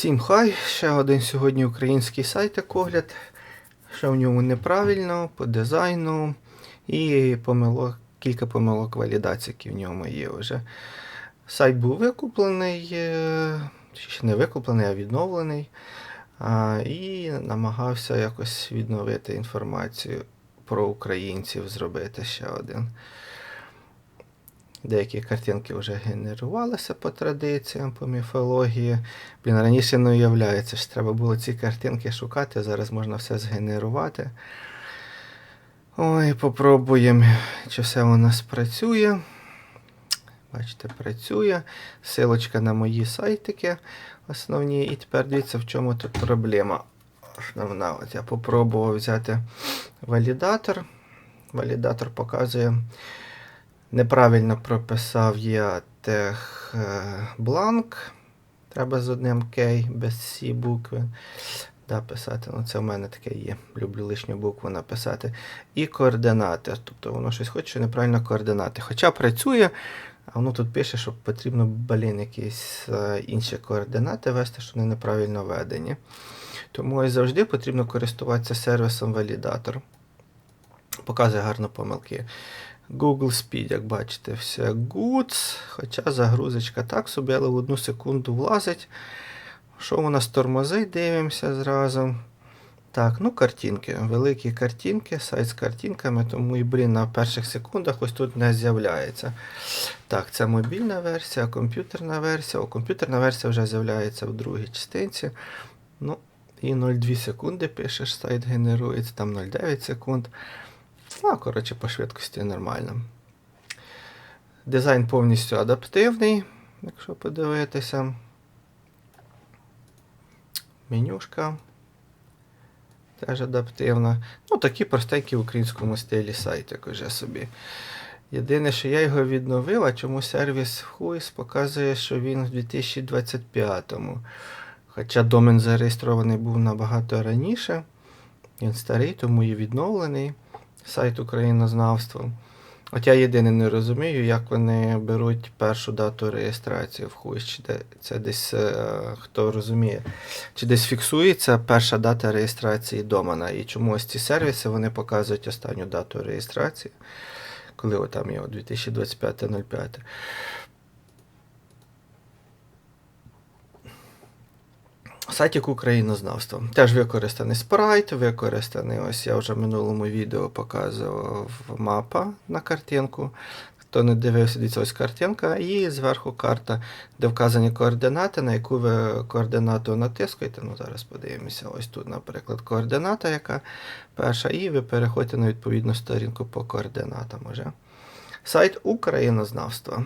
Всім хай! Ще один сьогодні український сайт як огляд. Що в ньому неправильно, по дизайну і помилок, кілька помилок валідації, які в ньому є вже. Сайт був викуплений, е, ще не викуплений, а відновлений. І намагався якось відновити інформацію про українців, зробити ще один. Деякі картинки вже генерувалися по традиціям, по міфології. Блін, раніше не уявляється, що треба було ці картинки шукати, зараз можна все згенерувати. Ой, попробуємо, чи все у нас працює. Бачите, працює. Силочка на мої сайтики основні. І тепер дивіться, в чому тут проблема. Основна. От я попробував взяти валідатор. Валідатор показує. Неправильно прописав я тех е, бланк. Треба з одним К, без С букви. Да, писати. Ну, це в мене таке є. Люблю лишню букву написати. І координати. Тобто воно щось хоче, неправильно координати. Хоча працює, а воно тут пише, що потрібно блін, якісь е, інші координати ввести, що вони неправильно введені. Тому ось завжди потрібно користуватися сервісом валідатор. Показує гарно помилки. Google Speed, як бачите, все good. Хоча загрузочка так собі, але в одну секунду влазить. Що у нас тормозить, дивимося зразу. Так, ну картинки. Великі картинки, сайт з картинками, тому і блін, на перших секундах ось тут не з'являється. Так, це мобільна версія, комп'ютерна версія. О, комп'ютерна версія вже з'являється в другій частинці. Ну, і 0,2 секунди пишеш, сайт генерується, там 0,9 секунд. Ну, коротше, по швидкості нормально. Дизайн повністю адаптивний, якщо подивитися. Менюшка теж адаптивна. Ну, такі простенькі в українському стилі сайтик уже собі. Єдине, що я його відновив, а чому сервіс Whois показує, що він в 2025-му. Хоча домен зареєстрований був набагато раніше. Він старий, тому і відновлений сайт Українознавства. От я єдине не розумію, як вони беруть першу дату реєстрації в хуй. Чи це десь е, хто розуміє, чи десь фіксується перша дата реєстрації домена. І чому ось ці сервіси вони показують останню дату реєстрації, коли там є 2025.05. Сайтик Українознавства. Теж використаний спрайт, використаний, ось я вже в минулому відео показував мапа на картинку. Хто не дивився, дивіться, ось картинка, і зверху карта, де вказані координати, на яку ви координату натискаєте. Ну, зараз подивимося. Ось тут, наприклад, координата, яка перша, і ви переходите на відповідну сторінку по координатам уже. Сайт Українознавства.